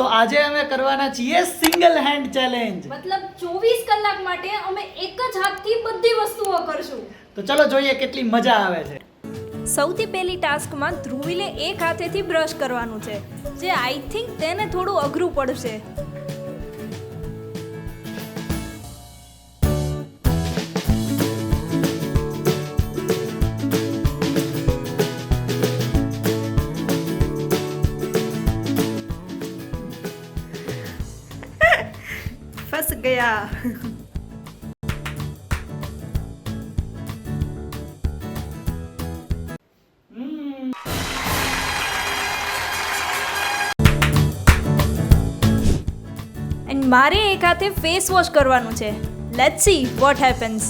તો આજે અમે કરવાના છીએ સિંગલ હેન્ડ ચેલેન્જ મતલબ ચોવીસ કલાક માટે અમે એક જ હાથથી બધી વસ્તુઓ કરશું. તો ચલો જોઈએ કેટલી મજા આવે છે. સૌથી પહેલી ટાસ્કમાં ધ્રુવીલે એક હાથેથી બ્રશ કરવાનું છે જે આઈ થિંક તેને થોડું અઘરું પડશે. ગયા. મારે એક હાથે ફેસ વોશ કરવાનું છે. Let's see what happens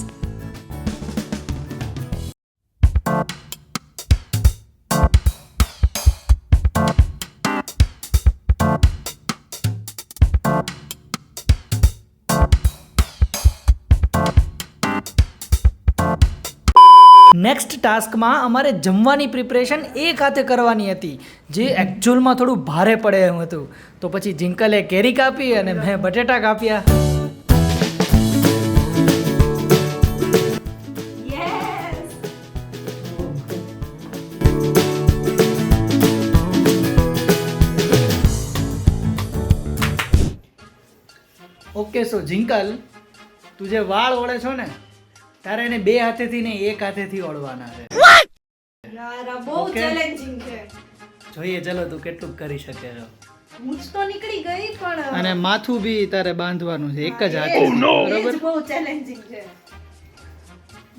next ટાસ્કમાં અમારે જમવાની પ્રિપરેશન એ ખાતે કરવાની હતી. જે એકચ્યુઅલમાં થોડું ભારે પડે એમ હતું. તો પછી જિંકલે કેરી કાપી અને મેં બટેટા કાપ્યા. ઓકે સો જિંકલ તું જે વાળ ઓળે છો ને તારે એને બે હાથેથી નહીં એક હાથેથી ઓળવાના છે. યાર આ બહુ Okay. ચેલેન્જિંગ છે. જોઈએ ચલો તું કેટલું કરી શકે છો. મૂછ તો નીકળી ગઈ પણ અને માથું બી તારે બાંધવાનું છે એક જ હાથ. બરોબર જ બહુ ચેલેન્જિંગ છે.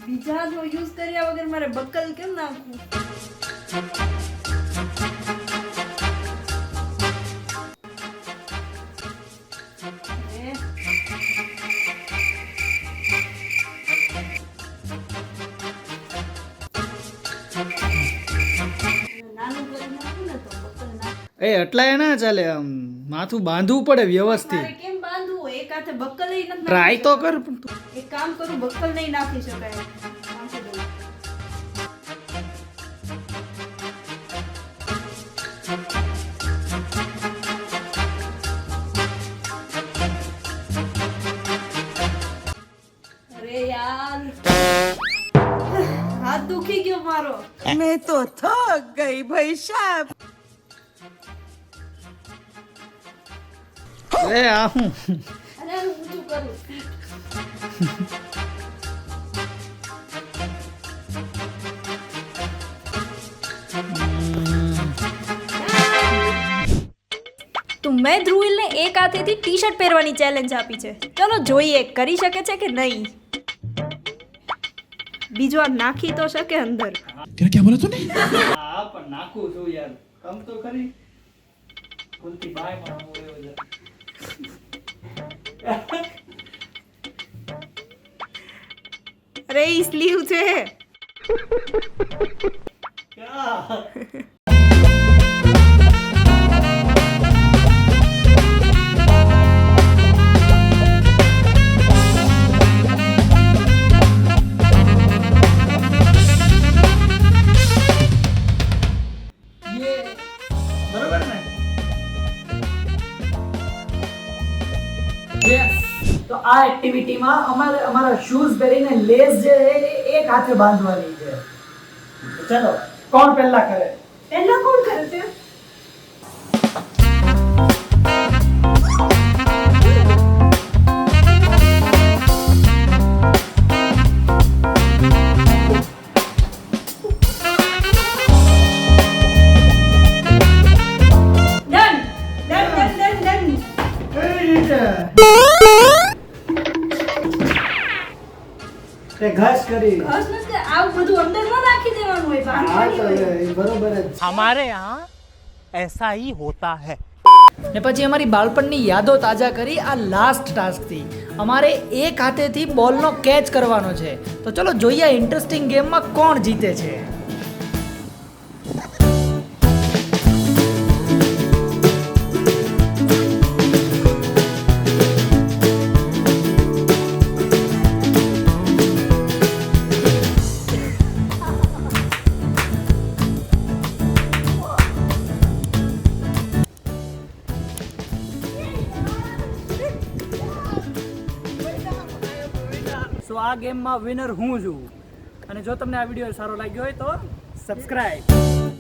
બીજા જો યુઝ કર્યા વગર મારે બકલ કેમ નાખવું? એ એટલા ના ચાલે માથું બાંધવું પડે વ્યવસ્થિત. કેમ બાંધવું એક હાથે બક્કલ નથી ટ્રાય તો કર પણ એક કામ કરું બક્કલ નહીં નાખી શકાય. હાથ દુખી ગયો મારો. મેં તો થક ગઈ ભાઈ સાહેબ. લે આ હું. તો મેં ધ્રુવિલને એક હાથેથી ટી શર્ટ પહેરવાની ચેલેન્જ આપી છે. ચલો જોઈએ કરી શકે છે કે નહીં? બીજો આ નાખી તો શકે અંદર. તેને ક્યાં બોલા તું હા પણ નાખું છું યાર. કમ તો કરી ખુલતી બાય પણ અરે ઈ સ્લીવ છે. તો આ એક્ટિવિટીમાં અમારે અમારા શૂઝ પહેરીને લેસ જે છે એ એક હાથે બાંધવાની છે ચલો કોણ પહેલા કરે પહેલા કોણ કરે છે Done. Done, done, done, done. કઈ અમારે યહાં એસા હોતા હે. ને પછી અમારી બાળપણની યાદો તાજા કરી આ લાસ્ટ ટાસ્કથી અમારે એક હાથેથી બોલનો કેચ કરવાનો છે. તો ચલો જોઈએ ઇન્ટરેસ્ટિંગ ગેમમાં કોણ જીતે છે. સો આ ગેમમાં વિનર હું છું. અને જો તમને આ વીડિયો સારો લાગ્યો હોય તો સબસ્ક્રાઈબ